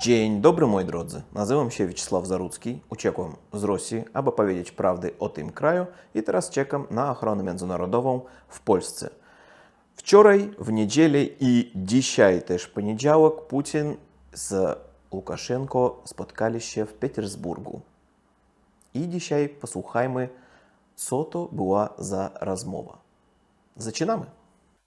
Dzień dobry moi drodzy, nazywam się Wiesław Zarudzki, uciekłem z Rosji, aby powiedzieć prawdę o tym kraju i teraz czekam na ochronę międzynarodową w Polsce. Wczoraj, w niedzielę i dzisiaj też poniedziałek Putin z Łukaszenko spotkali się w Petersburgu. I dzisiaj posłuchajmy, co to była za rozmowa. Zaczynamy.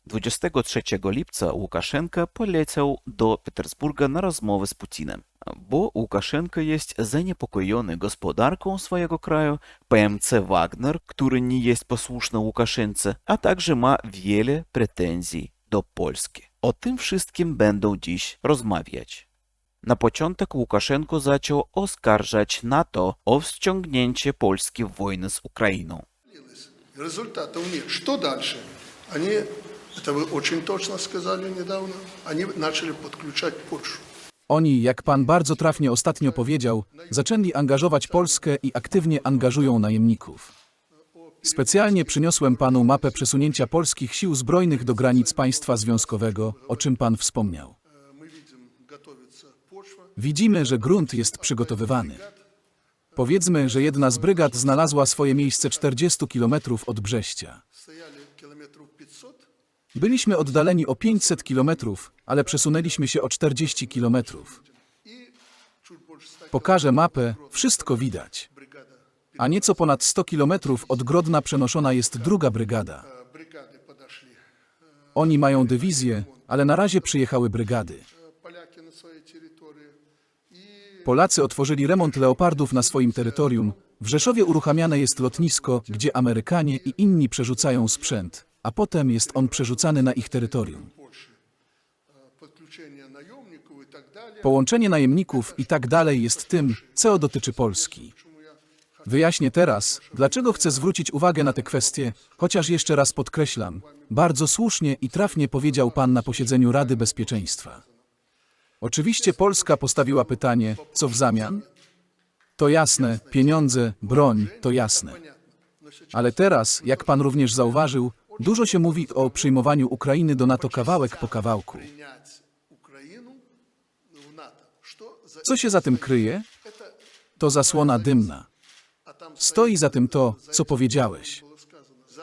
23 lipca Łukaszenka poleciał do Petersburga na rozmowę z Putinem, bo Łukaszenka jest zaniepokojony gospodarką swojego kraju, PMC Wagner, który nie jest posłuszny Łukaszence, a także ma wiele pretensji do Polski. O tym wszystkim będą dziś rozmawiać. Na początek Łukaszenko zaczął oskarżać NATO o wciągnięcie Polski w wojnę z Ukrainą. Rezultaty nie. Co dalej? Oni это вы очень точно сказали недавно, они начали подключать Польшу. Oni, jak pan bardzo trafnie ostatnio powiedział, zaczęli angażować Polskę i aktywnie angażują najemników. Specjalnie przyniosłem panu mapę przesunięcia polskich sił zbrojnych do granic państwa związkowego, o czym pan wspomniał. Мы видим, готовится почва. Widzimy, że grunt jest przygotowywany. Powiedzmy, że jedna z brygad znalazła swoje miejsce 40 kilometrów od Brześcia. Byliśmy oddaleni o 500 kilometrów, ale przesunęliśmy się o 40 kilometrów. Pokażę mapę, wszystko widać. A nieco ponad 100 kilometrów od Grodna przenoszona jest druga brygada. Oni mają dywizję, ale na razie przyjechały brygady. Polacy otworzyli remont leopardów na swoim terytorium. W Rzeszowie uruchamiane jest lotnisko, gdzie Amerykanie i inni przerzucają sprzęt a potem jest on przerzucany na ich terytorium. Połączenie najemników i tak dalej jest tym, co dotyczy Polski. Wyjaśnię teraz, dlaczego chcę zwrócić uwagę na te kwestie, chociaż jeszcze raz podkreślam, bardzo słusznie i trafnie powiedział Pan na posiedzeniu Rady Bezpieczeństwa. Oczywiście Polska postawiła pytanie, co w zamian? To jasne, pieniądze, broń, to jasne. Ale teraz, jak Pan również zauważył, Dużo się mówi o przyjmowaniu Ukrainy do NATO kawałek po kawałku. Co się za tym kryje? To zasłona dymna. Stoi za tym to, co powiedziałeś.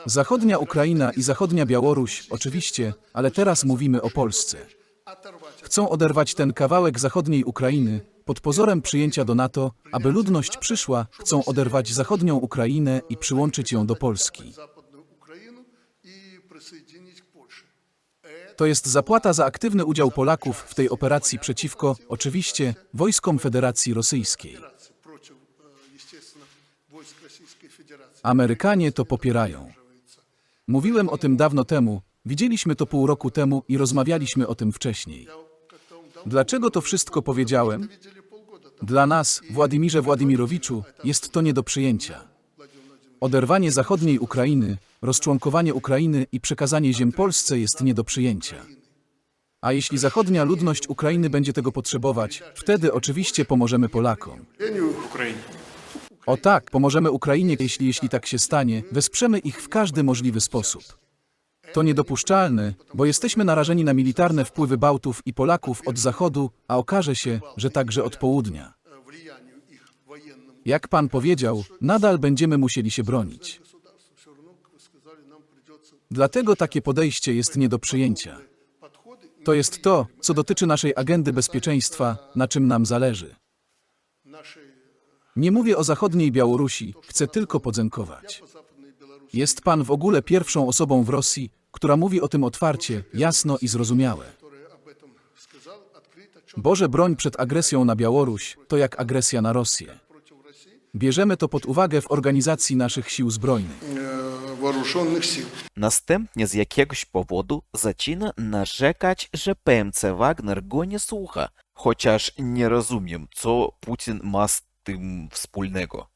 Zachodnia Ukraina i zachodnia Białoruś, oczywiście, ale teraz mówimy o Polsce. Chcą oderwać ten kawałek zachodniej Ukrainy pod pozorem przyjęcia do NATO, aby ludność przyszła, chcą oderwać zachodnią Ukrainę i przyłączyć ją do Polski. To jest zapłata za aktywny udział Polaków w tej operacji przeciwko, oczywiście, wojskom Federacji Rosyjskiej. Amerykanie to popierają. Mówiłem o tym dawno temu, widzieliśmy to pół roku temu i rozmawialiśmy o tym wcześniej. Dlaczego to wszystko powiedziałem? Dla nas, Władimirze Władimirowiczu, jest to nie do przyjęcia. Oderwanie zachodniej Ukrainy, rozczłonkowanie Ukrainy i przekazanie ziem Polsce jest nie do przyjęcia. A jeśli zachodnia ludność Ukrainy będzie tego potrzebować, wtedy oczywiście pomożemy Polakom. O tak, pomożemy Ukrainie, jeśli, jeśli tak się stanie, wesprzemy ich w każdy możliwy sposób. To niedopuszczalne, bo jesteśmy narażeni na militarne wpływy Bałtów i Polaków od zachodu, a okaże się, że także od południa. Jak pan powiedział, nadal będziemy musieli się bronić. Dlatego takie podejście jest nie do przyjęcia. To jest to, co dotyczy naszej agendy bezpieczeństwa, na czym nam zależy. Nie mówię o zachodniej Białorusi, chcę tylko podziękować. Jest pan w ogóle pierwszą osobą w Rosji, która mówi o tym otwarcie, jasno i zrozumiałe. Boże broń przed agresją na Białoruś, to jak agresja na Rosję. Bierzemy to pod uwagę w organizacji naszych sił zbrojnych. Następnie z jakiegoś powodu zaczyna narzekać, że PMC Wagner go nie słucha, chociaż nie rozumiem, co Putin ma z tym wspólnego.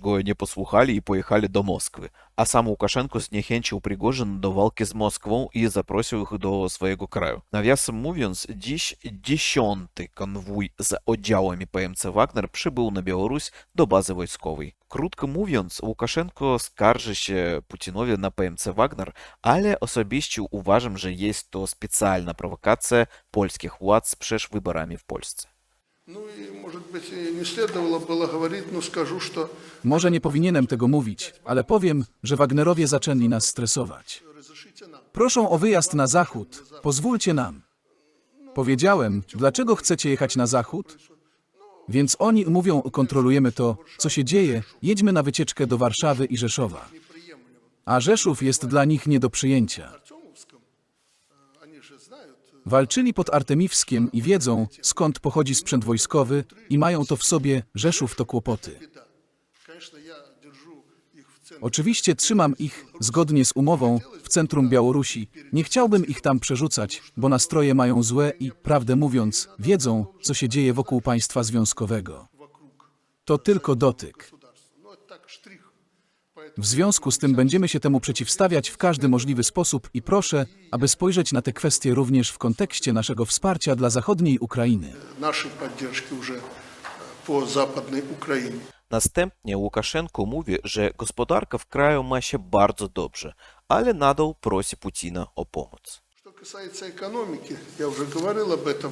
Go nie posłuchali i pojechali do Moskwy, a sam Łukaszenko zniechęcił Prigozhin do walki z Moskwą i zaprosił ich do swojego kraju. Nawiasem mówiąc, dziś dziesiąty konwój z oddziałami PMC Wagner przybył na Białoruś do bazy wojskowej. Krótko mówiąc, Łukaszenko skarży się Putinowi na PMC Wagner, ale osobiście uważam, że jest to specjalna prowokacja polskich władz przed wyborami w Polsce. Może nie powinienem tego mówić, ale powiem, że Wagnerowie zaczęli nas stresować. Proszą o wyjazd na zachód, pozwólcie nam. Powiedziałem, dlaczego chcecie jechać na zachód? Więc oni mówią, kontrolujemy to, co się dzieje, jedźmy na wycieczkę do Warszawy i Rzeszowa. A Rzeszów jest dla nich nie do przyjęcia. Walczyli pod Artemiwskiem i wiedzą, skąd pochodzi sprzęt wojskowy i mają to w sobie, Rzeszów to kłopoty. Oczywiście trzymam ich, zgodnie z umową, w centrum Białorusi. Nie chciałbym ich tam przerzucać, bo nastroje mają złe i, prawdę mówiąc, wiedzą, co się dzieje wokół państwa związkowego. To tylko dotyk. W związku z tym będziemy się temu przeciwstawiać w każdy możliwy sposób i proszę, aby spojrzeć na te kwestie również w kontekście naszego wsparcia dla zachodniej Ukrainy. Нашей поддержки уже э, по Западной Украине. Następnie Łukaszenko mówi, że gospodarka w kraju ma się bardzo dobrze, ale nadal prosi Putina o pomoc. Что касается экономики, я уже говорил об этом,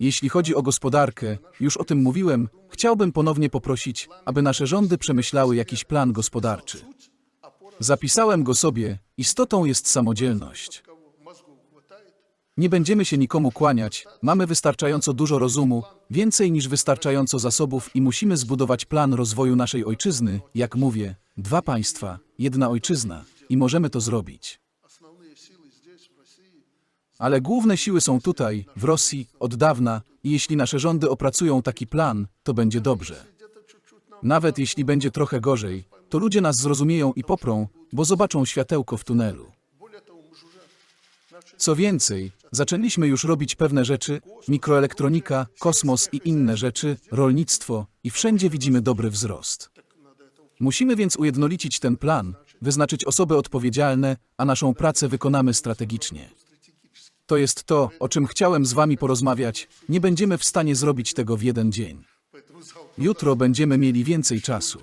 Jeśli chodzi o gospodarkę, już o tym mówiłem, chciałbym ponownie poprosić, aby nasze rządy przemyślały jakiś plan gospodarczy. Zapisałem go sobie, istotą jest samodzielność. Nie będziemy się nikomu kłaniać, mamy wystarczająco dużo rozumu, więcej niż wystarczająco zasobów i musimy zbudować plan rozwoju naszej ojczyzny, jak mówię, dwa państwa, jedna ojczyzna i możemy to zrobić. Ale główne siły są tutaj, w Rosji, od dawna i jeśli nasze rządy opracują taki plan, to będzie dobrze. Nawet jeśli będzie trochę gorzej, to ludzie nas zrozumieją i poprą, bo zobaczą światełko w tunelu. Co więcej, zaczęliśmy już robić pewne rzeczy, mikroelektronika, kosmos i inne rzeczy, rolnictwo i wszędzie widzimy dobry wzrost. Musimy więc ujednolicić ten plan, wyznaczyć osoby odpowiedzialne, a naszą pracę wykonamy strategicznie. To jest to, o czym chciałem z wami porozmawiać. Nie będziemy w stanie zrobić tego w jeden dzień. Jutro będziemy mieli więcej czasu.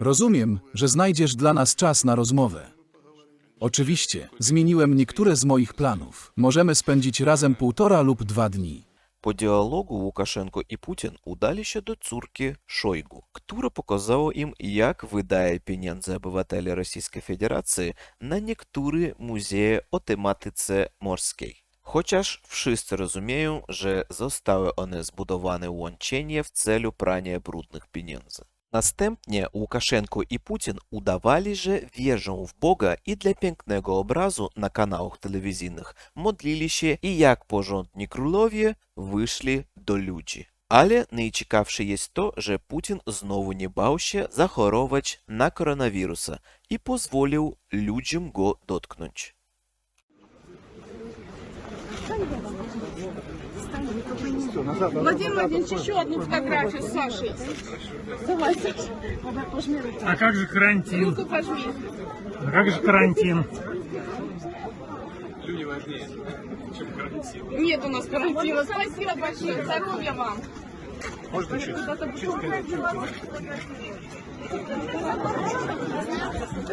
Rozumiem, że znajdziesz dla nas czas na rozmowę. Oczywiście, zmieniłem niektóre z moich planów. Możemy spędzić razem półtora lub dwa dni. Po dialogu Łukaszenko i Putin udali się do córki Szojgu, która pokazała im, jak wydaje pieniądze obywateli Rosyjskiej Federacji na niektóre muzeje o tematyce morskiej. Chociaż wszyscy rozumieją, że zostały one zbudowane łącznie w celu prania brudnych pieniędzy. I Putin udawali, że wierzą w Boga i dla pięknego obrazu na kanałach telewizyjnych modlili się i jak porządni królowie wyszli do ludzi. Ale najciekawsze jest to, że Putin znowu nie bał się zachorować na koronawirusa i pozwolił ludziom go dotknąć. Владимир Владимирович, еще одну фотографию с Сашей. Давай, Саша. Пожми руку. А как же карантин? Руку пожми. А как же карантин? Нет у нас карантина. Спасибо большое. Здоровья вам. Можно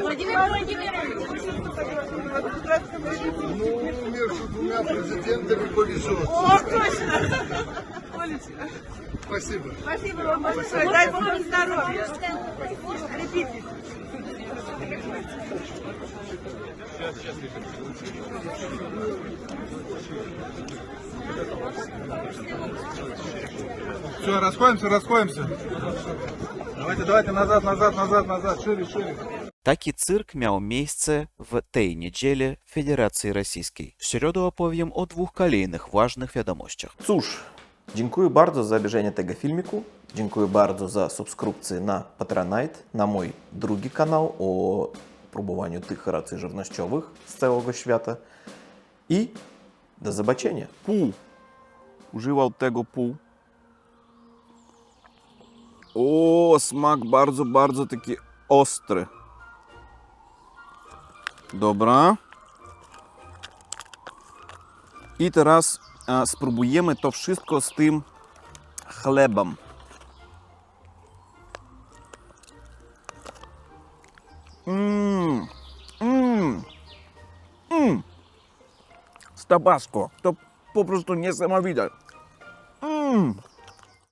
Владимир Владимирович. Ну, между двумя президентами повезет. О, точно. Спасибо. Спасибо вам большое. Дай Бог вам здоровья. Крепитесь. Все, расходимся, расходимся. Давайте, давайте, назад, назад, назад, назад, шире, шире. Cyrk miał miejsce w tej niedzielę w Federacji Rosyjskiej. W środę opowiem o dwóch kolejnych ważnych wiadomościach. Cóż, dziękuję bardzo za obejrzenie tego filmiku. Dziękuję bardzo za subskrypcję na Patronite, na mój drugi kanał o próbowaniu tych racji żywnościowych z całego świata. I do zobaczenia. Pół. Używał tego pół. O, smak bardzo, bardzo taki ostry. Dobra. I teraz e, spróbujemy to wszystko z tym chlebem. Mmm, mmm, mmm. Z tabasco. To po prostu niesamowite. Mmm,